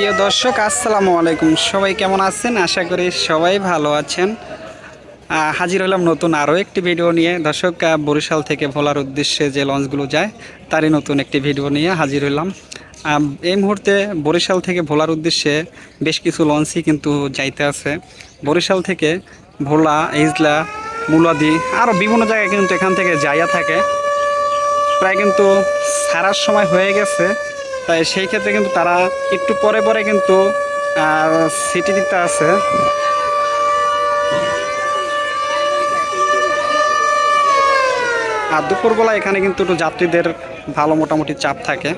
প্রিয় দর্শক, আসসালামু আলাইকুম। সবাই কেমন আছেন? আশা করি সবাই ভালো আছেন। হাজির হলাম নতুন আরও একটি ভিডিও নিয়ে। দর্শক বরিশাল থেকে ভোলার উদ্দেশ্যে যে লঞ্চগুলো যায়, তারই নতুন একটি ভিডিও নিয়ে হাজির হলাম। এই মুহূর্তে বরিশাল থেকে ভোলার উদ্দেশ্যে বেশ কিছু লঞ্চই কিন্তু যাইতে আছে। বরিশাল থেকে ভোলা ইজলা মুলাদি, আরও বিভিন্ন জায়গায় কিন্তু এখান থেকে যাইয়া থাকে। প্রায় কিন্তু সারার সময় হয়ে গেছে। তাই সেই ক্ষেত্রে কিন্তু তারা একটু পরে পরে কিন্তু সিটি দিতে আছে। আর দুপুরবেলা এখানে কিন্তু একটু যাত্রীদের ভালো মোটামুটি চাপ থাকে।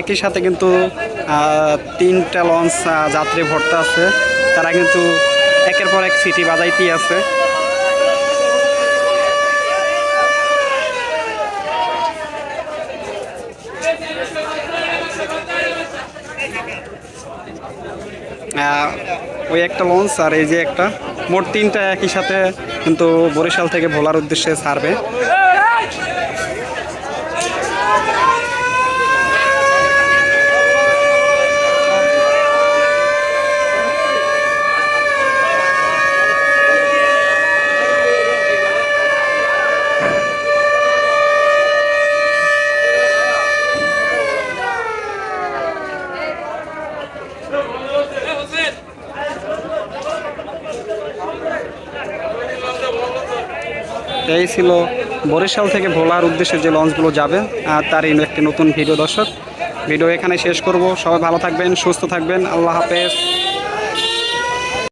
একই সাথে কিন্তু তিনটা লঞ্চ যাত্রী ভর্তি আছে। তারা কিন্তু একের পর এক সিটি বাজাইতেই আছে। ওই একটা লঞ্চ আর এই যে একটা, মোট তিনটা একই সাথে কিন্তু বরিশাল থেকে ভোলার উদ্দেশ্যে ছাড়বে এই ছিল বরিশাল থেকে ভোলার উদ্দেশ্যে যে লঞ্চগুলো যাবে, আর তারই একটি নতুন ভিডিও দর্শক। ভিডিও এখানে শেষ করব। সবাই ভালো থাকবেন, সুস্থ থাকবেন। আল্লাহ হাফেজ।